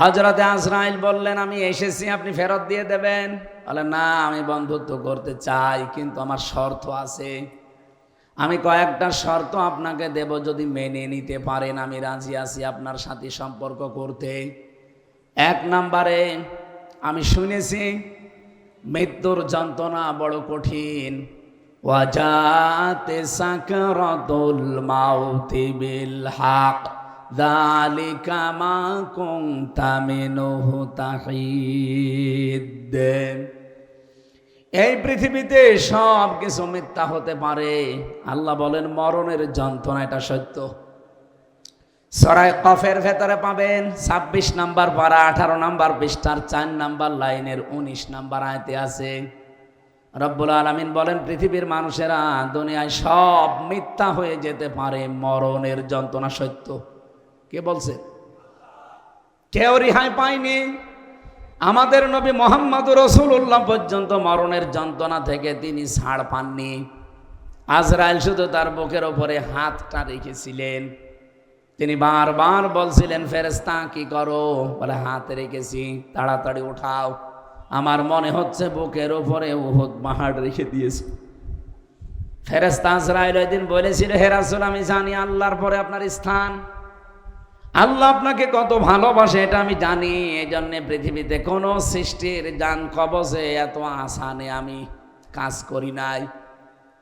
হজরতে আজরাইল বললেন, আমি এসেছি, আপনি ফেরত দিয়ে দেবেন? বলে, না, আমি বন্ধুত্ব করতে চাই, কিন্তু আমার শর্ত আছে। আমি কয়েকটা শর্ত আপনাকে দেব, যদি মেনে নিতে পারেন, আমি রাজি আছি আপনার সাথে সম্পর্ক করতে। এক নম্বরে, আমি শুনেছি, মৃত্যুর যন্ত্রণা বড় কঠিন। ওয়াজাতে সাকরাতুল মাউতি বিল হক। যালিকা মা কুনতা মিনহু তাহিদ এই পৃথিবীতে সব কিছু মিথ্যা হতে পারে। আল্লাহ বলেন, মরণের যন্ত্রণা, এটা সত্য। সরাই কফের ভেতরে পাবেন ছাব্বিশ নাম্বার পারা, আঠারো নাম্বার পৃষ্ঠার চার নাম্বার লাইনের উনিশ নাম্বার আয়তে আছে। রব্বুল আলমিন বলেন, পৃথিবীর মানুষেরা দুনিয়ায় সব মিথ্যা হয়ে যেতে পারে, মরণের যন্ত্রণা সত্য। কে বলছে? কেউ রিহাই পায়নি। আমাদের নবী মোহাম্মদ রসুল্লাহ পর্যন্ত মরণের যন্ত্রণা থেকে তিনি ছাড় পাননি। আজরাইল শুধু তার বুকের ওপরে হাতটা রেখেছিলেন। তিনি বারবার বলছিলেন ফেরেস্তা কি করো? বলে, হাত রেখেছি, তাড়াতাড়ি উঠাও। আমার মনে হচ্ছে বুকের ওপরে উহুদ পাহাড় রেখে দিয়েছে। ফেরেস্তা আজরাইল ওই দিন বলেছিল হেরাসুল আমি জানি আল্লাহর পরে আপনার স্থান। আল্লাহ আপনাকে কত ভালোবাসে, এটা আমি জানি। এই জন্যে পৃথিবীতে কোনো সৃষ্টির যান কবজে এত আসানে আমি কাজ করি নাই।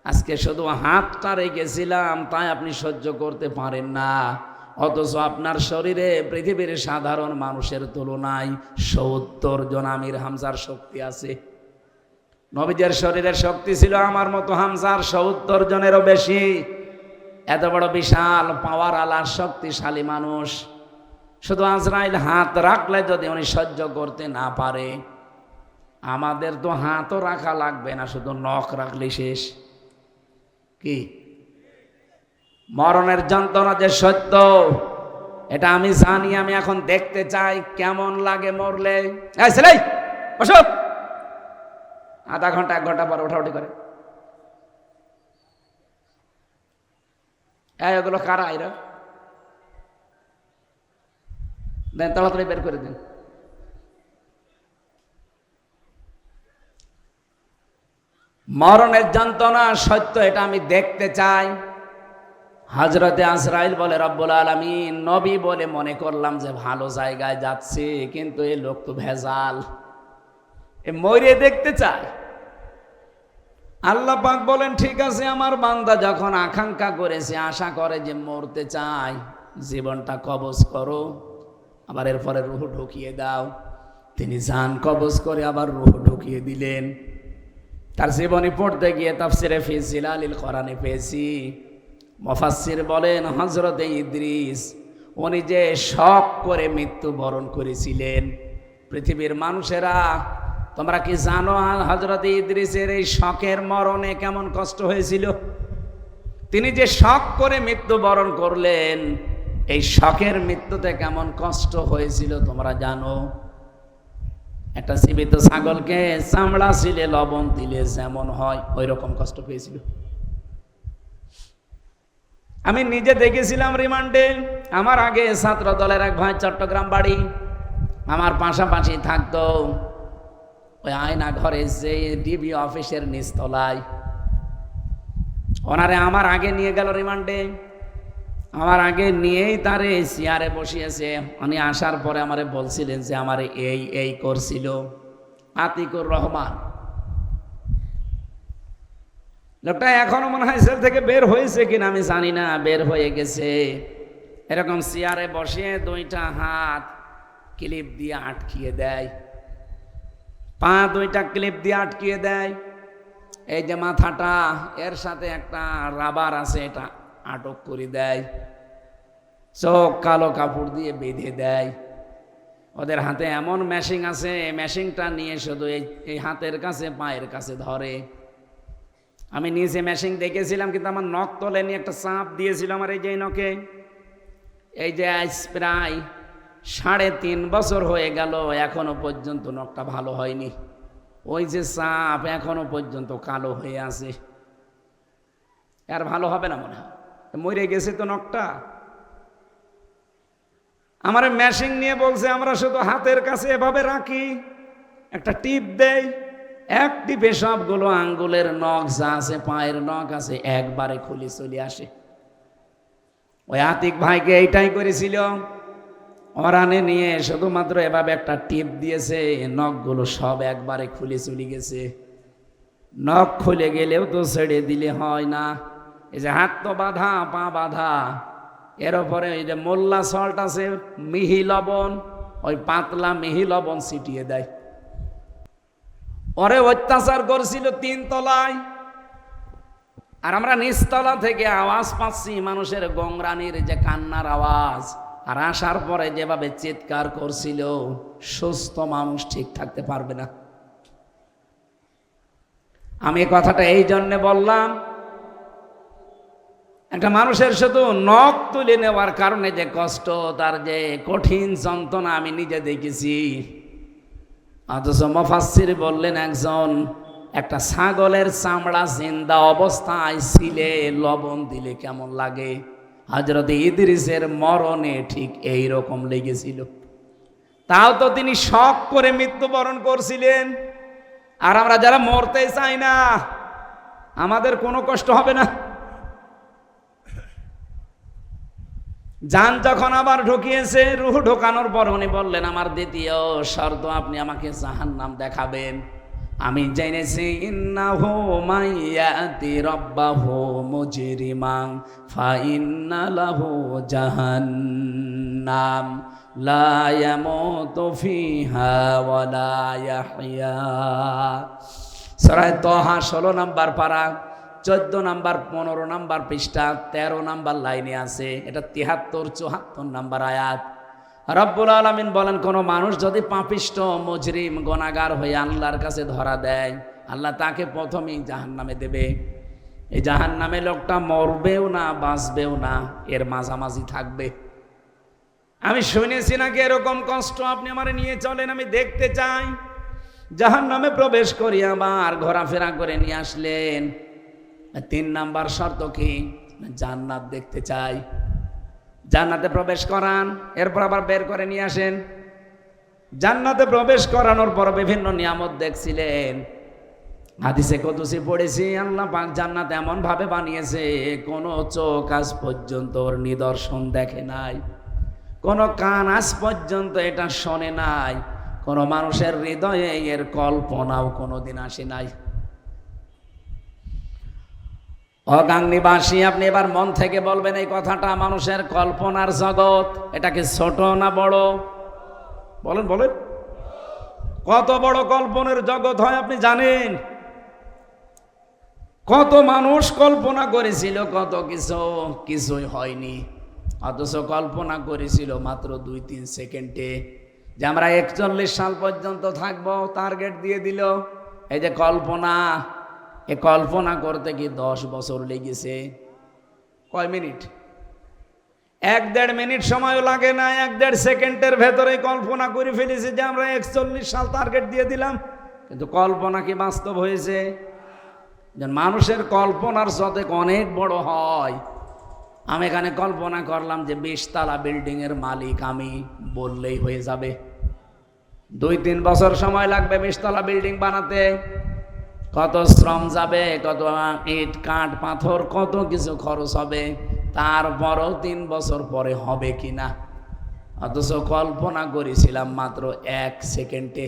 আজকে শুধু হাতটা রেখেছিলাম, তাই আপনি সহ্য করতে পারেন না। অথচ আপনার শরীরে পৃথিবীর সাধারণ মানুষের তুলনায় সত্তর জন আমির হামজার শক্তি আছে। নবীজের শরীরের শক্তি ছিল আমার মতো হামজার সত্তর জনেরও বেশি। এত বড় বিশাল পাওয়ার আলা শক্তিশালী মানুষ। শুধু আজরাইল হাত রাখলে যদি উনি সহ্য করতে না পারে, আমাদের তো হাতও রাখা লাগবে না, শুধু নখ রাখলে শেষ। কি? মরণের যন্ত্রণা যে সত্য, এটা আমি জানি, আমি এখন দেখতে চাই, কেমন লাগে মরলে। আধা ঘণ্টা, এক ঘণ্টা পর ওঠাউঠি করে। এই ওগুলো কারা এরা? দেন, তাড়াতাড়ি বের করে দিন। মরণের যন্ত্রণা সত্য, এটা আমি দেখতে চাই। হজরতে আজরাইল বলে, রব্বুল আলমী নবী বলে মনে করলাম যে ভালো জায়গায় যাচ্ছে, কিন্তু এই লোক তো ভেজাল। এ মরে দেখতে চায়। আল্লাহ পাক বলেন, ঠিক আছে, আমার বান্দা যখন আকাঙ্ক্ষা করেছে, আশা করে যে মরতে চায়, জীবনটা কবজ করো। আবার এরপরে রুহ ঢুকিয়ে দাও। তিনি যান কবজ করে আবার রুহ ঢুকিয়ে দিলেন। তার জীবনী পড়তে গিয়ে তাফসিরে ফিজিল আলিল কোরআনে পেয়েছি। মফাসির বলেন হজরত ইদ্রিস, উনি যে শখ করে মৃত্যুবরণ করেছিলেন। পৃথিবীর মানুষেরা তোমরা কি জানো হজরত ইদ্রিসের এই শখের মরণে কেমন কষ্ট হয়েছিল? তিনি যে শখ করে মৃত্যুবরণ করলেন, এই শখের মৃত্যুতে কেমন কষ্ট হয়েছিল তোমরা জানো? একটা জীবিত ছাগলকে চামড়া ছিলে, লবণ দিলে যেমন হয় ওই রকম কষ্ট পেয়েছিল। আমি নিজে দেখেছিলাম রিমান্ডে, আমার আগে ছাত্র দলের এক ভাই চট্টগ্রাম বাড়ি, আমার পাশাপাশি থাকতো। ওই আয়না ঘরে যে ডিবি অফিসের নিচতলায় ওনারে আমার আগে নিয়ে গেল রিমান্ডে। আমার আগে নিয়েই তারে চেয়ারে বসিয়েছে। উনি আসার পরে আমারে বলছিলেন যে আমার এই এই করছিল। আতিকুর রহমান। লোকটা এখনও মনে হয় সেল থেকে বের হয়েছে কিনা আমি জানি না, বের হয়ে গেছে। এরকম চেয়ারে বসে দুইটা হাত ক্লিপ দিয়ে আটকিয়ে দেয়। পা দুইটা ক্লিপ দিয়ে আটকিয়ে দেয়। এই যে মাথাটা, এর সাথে একটা রাবার আছে, এটা আটক করে দেয়। চোখ কালো কাপড় দিয়ে বেঁধে দেয়। ওদের হাতে এমন মেশিং আছে মেশিংটা নিয়ে শুধু এই এই হাতের কাছে, পায়ের কাছে ধরে। আমি নিজে মেশিং দেখেছিলাম, কিন্তু আমার নখ তোলেনি একটা চাপ দিয়েছিল আমার এই যে নখে। এই যে আজ প্রায় সাড়ে তিন বছর হয়ে গেল, এখনও পর্যন্ত নখটা ভালো হয়নি। ওই যে চাপ এখনও পর্যন্ত কালো হয়ে আছে। আর ভালো হবে না মনে হয়? মরে গেছে তো নখটা? আমার মেশিন নিয়ে বলছে, আমরা শুধু হাতের কাছে এভাবে রাখি। একটা টিপ দেই। এক টিপে সবগুলো আঙ্গুলের নখ যা আছে, পায়ের নখ আছে, একবারে খুলে চলে আসে। ওই আতিক ভাইকে এইটাই করেছিল। অরানে নিয়ে শুধুমাত্র এভাবে একটা টিপ দিয়েছে, নখগুলো সব একবারে খুলে চলে গেছে। নখ খুলে গেলেও তো ছেড়ে দিলে হয় না। এই যে হাত তো বাঁধা, পা বাঁধা। এর উপরে ওই যে মোল্লা সল্ট আছে, মিহি লবণ, ওই পাতলা মিহি লবণ ছিটিয়ে দেয়। ওরে অত্যাচার করছিল তিন তলায়। আর আমরা নিচতলা থেকে আওয়াজ পাচ্ছি মানুষের গংরানির যে কান্নার আওয়াজ। আর আসার পরে যেভাবে চিৎকার করছিল, সুস্থ মানুষ ঠিক থাকতে পারবে না। আমি কথাটা এই জন্যে বললাম, একটা মানুষের শুধু নখ তুলে নেওয়ার কারণে যে কষ্ট, তার যে কঠিন যন্ত্রণা আমি নিজে দেখেছি। অথচ মফাসির বললেন, একজন একটা ছাগলের চামড়া জিন্দা অবস্থায় ছিলে লবণ দিলে কেমন লাগে? হজরত ইদ্রিসের মরণে ঠিক এই রকম লেগেছিল। তাও তো তিনি শখ করে মৃত্যুবরণ করছিলেন। আর আমরা যারা মরতে চাই না, আমাদের কোনো কষ্ট হবে না। যান যখন আবার ঢুকিয়েছে, রুহ ঢোকানোর পর উনি বললেন, আমার দ্বিতীয় শর্ত, আপনি আমাকে জাহান নাম দেখাবেন। আমি জেনেছি, ইন্নাহু মাইয়াতি রব্বাহু মুজরিমাং, ফাইন্না লাহু জাহান্নাম, লা ইয়ামুতু ফিহা ওয়া লা ইয়াহইয়া। সূরা তহা 16 নাম্বার পারা, চোদ্দ নাম্বার, পনেরো নাম্বার পৃষ্ঠা, তেরো নাম্বার লাইনে আছে, এটা তিহাত্তর চুহাত্তর নাম্বার আয়াত। রব্বুল আলমিন বলেন, কোনো মানুষ যদি পাপিষ্ট, মজরিম, গনাগার হয়ে আল্লাহর কাছে ধরা দেয়, আল্লাহ তাকে প্রথমেই জাহান নামে দেবে। এই জাহান নামে লোকটা মরবেও না, বাঁচবেও না, এর মাঝামাঝি থাকবে। আমি শুনেছি নাকি এরকম কষ্ট আপনি আমার নিয়ে চলেন, আমি দেখতে চাই। জাহান নামে প্রবেশ করি, আবার ঘোরাফেরা করে নিয়ে আসলেন। তিন নাম্বার শর্ত কি? জান্নাত দেখতে চাই। জান্নাতে প্রবেশ করান, এরপর আবার বের করে নিয়ে আসেন। জান্নাতে প্রবেশ করানোর পর বিভিন্ন নিয়ামত দেখছিলেন। হাদিসে কতুসি পড়েছি, আল্লাহ পাক জান্নাত এমন ভাবে বানিয়েছে, কোনো চোখ আজ পর্যন্ত ওর নিদর্শন দেখে নাই। কোনো কান আজ পর্যন্ত এটা শোনে নাই। কোনো মানুষের হৃদয়ে এর কল্পনাও কোনোদিন আসে নাই। অগাংনিবাসী আপনি এবার মন থেকে বলবেন, এই কথাটা মানুষের কল্পনার জগৎ। এটা কি ছোট না বড়? বলেন বলেন। কত বড় কল্পনের জগৎ হয় আপনি জানেন? কত মানুষ কল্পনা করেছিল, কত কিছু কিছুই হয়নি। অথচ কল্পনা করেছিল মাত্র দুই তিন সেকেন্ডে। যে আমরা একচল্লিশ সাল পর্যন্ত থাকব টার্গেট দিয়ে দিল। এই যে কল্পনা এ কল্পনা করতে কি দশ বছর লেগেছে? কয় মিনিট? এক দেড় মিনিট সময়ও লাগে না, এক দেড় সেকেন্ডের ভেতরে কল্পনা করে ফেলেছি যে আমরা একচল্লিশ সাল টার্গেট দিয়ে দিলাম। কিন্তু কল্পনা কি বাস্তব হয়েছে? মানুষের কল্পনার সাথে অনেক বড় হয়। আমি এখানে কল্পনা করলাম যে বিশতলা বিল্ডিংয়ের মালিক আমি বললেই হয়ে যাবে। দুই তিন বছর সময় লাগবে বিশতলা বিল্ডিং বানাতে। কত শ্রম যাবে, কত ইট, কাঠ, পাথর, কত কিছু খরচ হবে, তারপরও তিন বছর পরে হবে কি না অথচ কল্পনা করেছিলাম মাত্র এক সেকেন্ডে।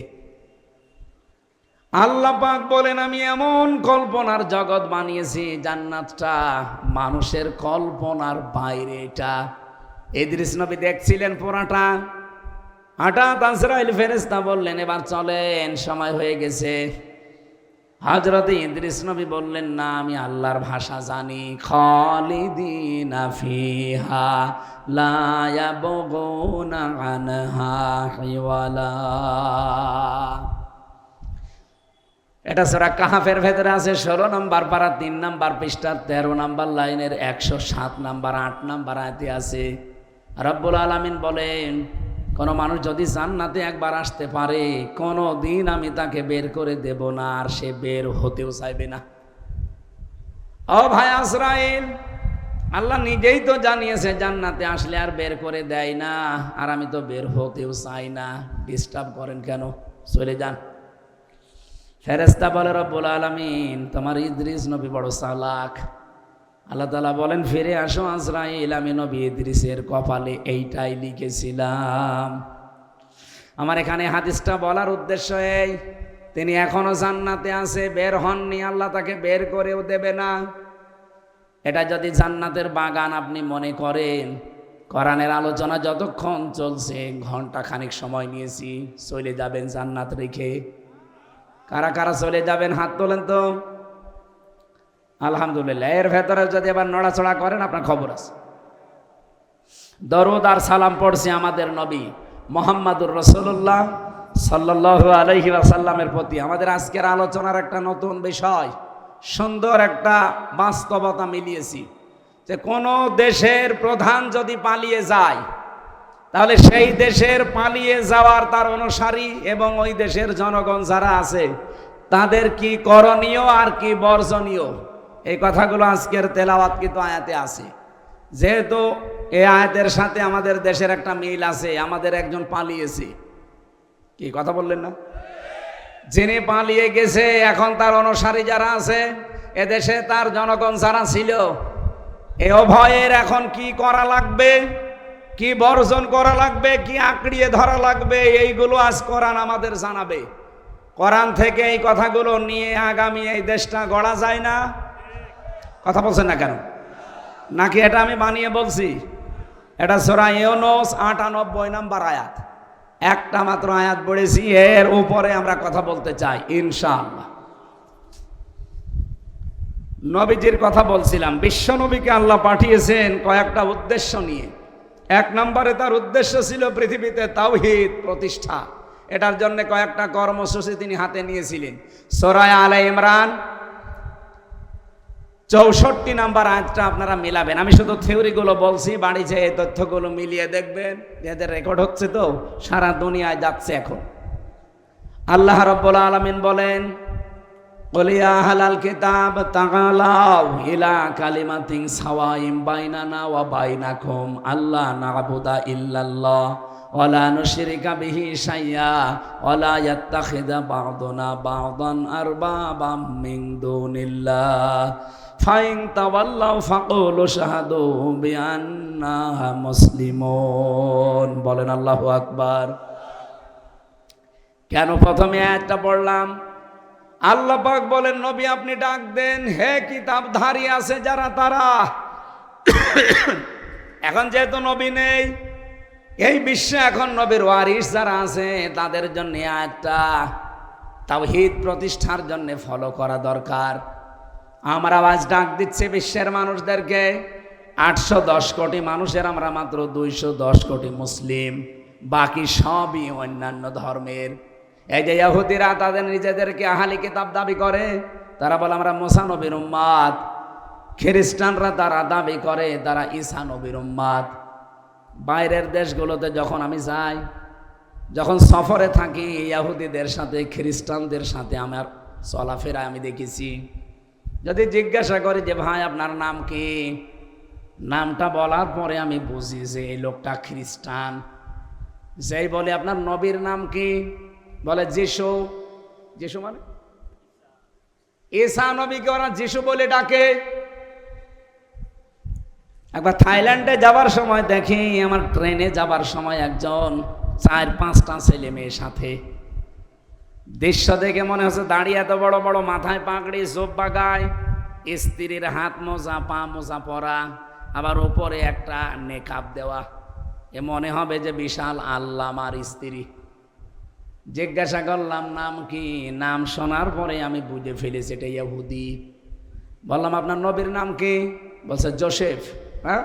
আল্লাহ পাক বলেন, আমি এমন কল্পনার জগৎ বানিয়েছি, জান্নাতটা মানুষের কল্পনার বাইরে এটা। এদৃশ নবী দেখছিলেন পোড়াটা। হঠাৎ আজরাইল ফেরেস্তা বললেন, এবার চলেন, সময় হয়ে গেছে। হজরত ইদ্রিস নবী বললেন, না, আমি আল্লাহর ভাষা জানি। খালিদিনা ফিহা লা ইয়াবগুনা আনহা হিওয়ালা। এটা সূরা কাহাফের ভেতরে আছে, ষোলো নম্বর পারা, তিন নম্বর পৃষ্ঠা তেরো নম্বর লাইনের একশো সাত নম্বর, আট নম্বর আয়তে আছে। রব্বুল আলামিন বলেন কোনো মানুষ যদি জান্নাতে একবার আসতে পারে, কোনো দিন আমি তাকে বের করে দেব না, আর সে বের হতেও চাইবে না। ও ভাই আজরাইল, আল্লাহ নিজেই তো জানিয়েছে জান্নাতে আসলে আর বের করে দেয় না, আর আমি তো বের হতেও চাই না। ডিস্টার্ব করেন কেন? চলে যান। ফেরেস্তা বলে, রব্বুল আলমিন, তোমার ইদ্রিস নবী বড় সালাক আল্লাহ তালা বলেন, ফিরে আসো আজরাইল, আমি নবী ইদ্রিসের কপালে এইটাই লিখেছিলাম। আমার এখানে হাদিসটা বলার উদ্দেশ্য এই, তিনি এখনও জান্নাতে আছে, বের হননি, আল্লাহ তাকে বের করেও দেবে না। এটা যদি জান্নাতের বাগান আপনি মনে করেন, কোরআনের আলোচনা যতক্ষণ চলছে ঘণ্টা খানিক সময় নিয়েছি, চলে যাবেন জান্নাত রেখে। কারা কারা চলে যাবেন, হাত তোলেন তো। আলহামদুলিল্লাহ। এর ভেতরে যদি এবার নড়াচড়া করেন, আপনার খবর আছে। দরুদ আর সালাম পড়ছি আমাদের নবী মোহাম্মদুর রসুল্লাহ সাল্লাহ আলহি আসাল্লামের প্রতি। আমাদের আজকের আলোচনার একটা নতুন বিষয়, সুন্দর একটা বাস্তবতা মিলিয়েছি যে কোনো দেশের প্রধান যদি পালিয়ে যায়, তাহলে সেই দেশের পালিয়ে যাওয়ার তার অনুসারী এবং ওই দেশের জনগণ যারা আছে, তাদের কি করণীয় আর কি বর্জনীয়? এই কথাগুলো আজকের তেলাওয়াত কিন্তু আয়াতে আছে। যেহেতু এই আয়াতের সাথে আমাদের দেশের একটা মিল আছে, আমাদের একজন পালিয়েছে। কি কথা বললেন না? যিনি পালিয়ে গেছে, এখন তার অনুসারী যারা আছে, এদেশে তার জনগণ যারা ছিল, এ অভয়ের এখন কি করা লাগবে? কি বর্জন করা লাগবে? কি আঁকড়িয়ে ধরা লাগবে? এইগুলো আজ কোরআন আমাদের জানাবে। কোরআন থেকে এই কথাগুলো নিয়ে আগামী এই দেশটা গড়া যায় না। কথা বলছেন না কেন? নাকি এটা আমি বানিয়ে বলছি? এটা সোরা ইউনুস আটানব্বই নাম্বার আয়াত। একটা মাত্র আয়াত পড়েছি, এর উপরে আমরা কথা বলতে চাই, ইনশাআল্লাহ। নবীজির কথা বলছিলাম, বিশ্ব নবীকে আল্লাহ পাঠিয়েছেন কয়েকটা উদ্দেশ্য নিয়ে। এক নম্বরে তার উদ্দেশ্য ছিল পৃথিবীতে তাওহিদ প্রতিষ্ঠা। এটার জন্য কয়েকটা কর্মসূচি তিনি হাতে নিয়েছিলেন। সোরায় আলে ইমরান চৌষট্টি নাম্বার আয়াতটা আপনারা মিলাবেন। আমি শুধু থিওরিগুলো বলছি, বাড়ি যেয়ে তথ্যগুলো মিলিয়ে দেখবেন, এদের রেকর্ড হচ্ছে তো, সারা দুনিয়ায় যাচ্ছে এখন। আল্লাহ রব্বুল আলমিন বলেন ইলা কালিমাতিং সাওয়াইম বাইনানা আল্লাহ ইল্লাল্লাহ বিহি ফাইন তাওয়াল্লাও ফাকুলু শাহাদু বিআন্না মুসলিমুন। বলেন আল্লাহু আকবার। কেন প্রথমে একটা পড়লাম? আল্লাহ পাক বলেন, নবী আপনি ডাক দেন, হে কিতাবধারী আছে যারা তারা। এখন যেহেতু নবী নেই, এই বিশ্বে এখন নবীর ওয়ারিস যারা আছে, তাদের জন্য একটা তাওহিদ প্রতিষ্ঠার জন্য ফলো করা দরকার। আমরা আওয়াজ ডাক দিচ্ছে বিশ্বের মানুষদেরকে। আটশো দশ কোটি মানুষের আমরা মাত্র দুইশো দশ কোটি মুসলিম। বাকি সবই অন্যান্য ধর্মের। এই যে ইহুদিরা তাদের নিজেদেরকে আহালি কিতাব দাবি করে, তারা বলে আমরা মোসা নবীর উম্মাদ। খ্রিস্টানরা তারা দাবি করে তারা ঈসা নবীর উম্মাদ। বাইরের দেশগুলোতে যখন আমি যাই, যখন সফরে থাকি ইয়াহুদিদের সাথে, খ্রিস্টানদের সাথে আমার চলাফেরা আমি দেখেছি। যদি জিজ্ঞাসা করি যে, ভাই, আপনার নাম কি? নামটা বলার পরে আমি বুঝি যে, এই লোকটা খ্রিস্টান। যেই বলে, আপনার নবীর নাম কি? বলে, যিশু। যিশু মানে? ঈসা নবীকে ওরা যিশু বলে ডাকে। একবার থাইল্যান্ডে যাবার সময় দেখি, আমার ট্রেনে যাবার সময় একজন চার পাঁচটা ছেলে মেয়ের সাথে দৃশ্য দেখে মনে হচ্ছে দাঁড়িয়ে এত বড় বড় মাথায় পাকড়ি জোব্বা গায় স্ত্রীর হাত মোজা, পা মোজা পরা, আবার ওপরে একটা নেকাব দেওয়া। এ মনে হবে যে বিশাল আল্লাহ আমার স্ত্রী। জিজ্ঞাসা করলাম, নাম কি? নাম শোনার পরে আমি বুঝে ফেলেছি, এটা ইয়াহুদি বললাম, আপনার নবীর নাম কি? বলছে, জোসেফ। হ্যাঁ?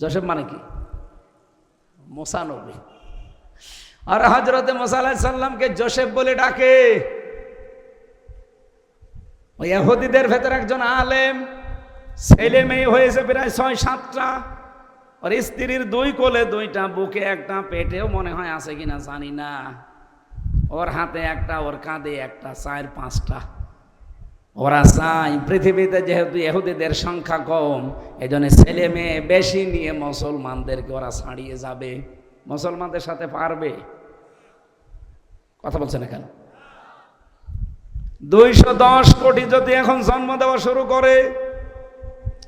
জোসেফ মানে কি? মোসা নবী। আর হজরতে মোসা সাল্লামকে জোসেফ বলে ডাকে। ওই ইহুদিদের ভেতর একজন আলেম, ছেলে মেয়ে হয়েছে প্রায় ছয় সাতটা। ওর স্ত্রীর দুই কোলে দুইটা বুকে একটা পেটেও মনে হয় আছে কিনা জানি না। ওর হাতে একটা, ওর কাঁধে একটা, চার পাঁচটা। ওরা চাই পৃথিবীতে যেহেতু এহুদিদের সংখ্যা কম, এজন্য ছেলে মেয়ে বেশি নিয়ে মুসলমানদেরকে ওরা ছাড়িয়ে যাবে। মুসলমানদের সাথে পারবে। কথা বলছেন এখানে। দুইশো দশ কোটি যদি এখন জন্ম দেওয়া শুরু করে,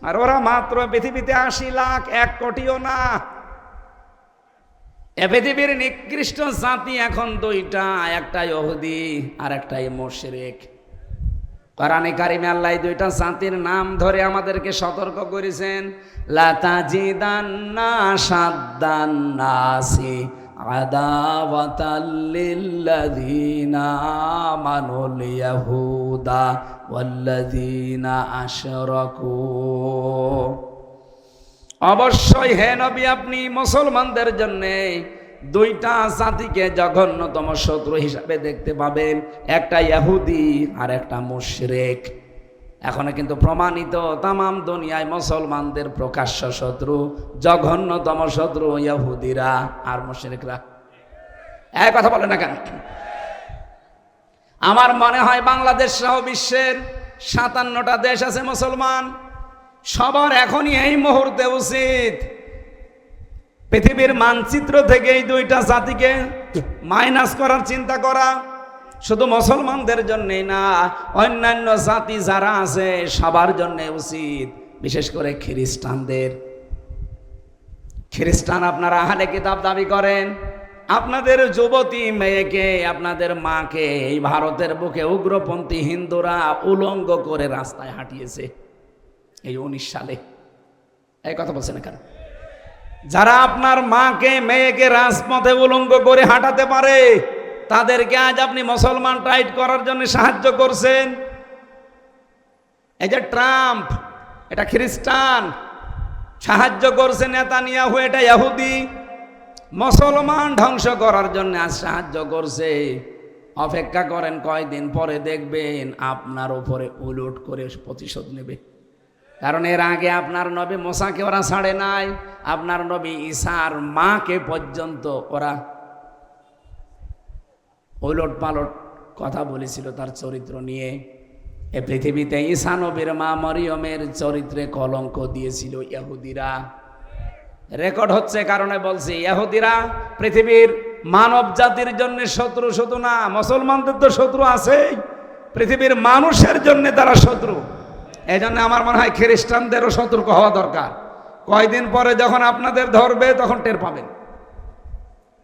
আর ওরা মাত্র পৃথিবীতে আশি লাখ, এক কোটিও না। এ পৃথিবীর নিকৃষ্ট জাতি এখন দুইটা, একটাই অহুদি আর একটাই মোশরেক। কোরআনে কারিমে আল্লাহ দুইটা জাতির নাম ধরে আমাদেরকে সতর্ক করেছেন, লাতাজিদান্না সাদ্দান্নাসি আদাওয়াতাল লিল্লাযিনা আমানুল ইয়াহুদা ওয়াল্লাযিনা অবশ্যই হে নবী, আপনি মুসলমানদের জন্যে দুইটা জাতিকে জঘন্যতম শত্রু হিসাবে দেখতে পাবেন একটা ইহুদি আর একটা মুশরেক। এখনও কিন্তু প্রমাণিত তামাম দুনিয়ায় মুসলমানদের প্রকাশ্য শত্রু, জঘন্যতম শত্রু ইহুদিরা আর মুশরিকরা। এক কথা বলে না কেন? আমার মনে হয় বাংলাদেশ সহ বিশ্বের সাতান্নটা দেশ আছে মুসলমান। সবার এখনই এই মুহূর্তে উচিত পৃথিবীর মানচিত্র থেকে এই দুইটা জাতিকে মাইনাস করার চিন্তা করা শুধু মুসলমানদের জন্যই না, অন্যান্য জাতি যারা আছে সবার জন্য উচিত, বিশেষ করে খ্রিস্টানদের। খ্রিস্টান আপনারা আহলে কিতাব দাবি করেন, আপনাদের যুবতী মেয়েকে, আপনাদের মাকে এই ভারতের বুকে উগ্রপন্থী হিন্দুরা উলঙ্গ করে রাস্তায় হাঁটিয়েছে। এই উনিশ সালে। এই কথা বলছেন কেন? যারা আপনার মাকে, মেয়েকে রাজপথে উলঙ্গ করে হাঁটাতে পারে, তাদেরকে আজ আপনি মুসলমান টাইট করার জন্য সাহায্য করছেন। এই যে ট্রাম্প, এটা খ্রিস্টান, সাহায্য করছে নেতা নিয়াহু এটা ইহুদি, মুসলমান ধ্বংস করার জন্য আজ সাহায্য করছে। অপেক্ষা করেন কয়দিন, পরে দেখবেন আপনার উপরে উলট করে প্রতিশোধ নেবে। কারণ এর আগে আপনার নবী মশাকে ওরা ছাড়ে নাই, আপনার নবী ঈশার মাকে পর্যন্ত ওরা ওলট পালট কথা বলেছিল তার চরিত্র নিয়ে। এ পৃথিবীতে ঈশা নবীর মা মরিয়মের চরিত্রে কলঙ্ক দিয়েছিল ইহুদিরা। রেকর্ড হচ্ছে কারণে বলছি, ইহুদিরা পৃথিবীর মানব জাতির জন্য শত্রু শুধু না, মুসলমানদের তো শত্রু আছেই। পৃথিবীর মানুষের জন্য তারা শত্রু। এই জন্য আমার মনে হয় খ্রিস্টানদেরও সতর্ক হওয়া দরকার। কয়দিন পরে যখন আপনাদের ধরবে, তখন টের পাবেন।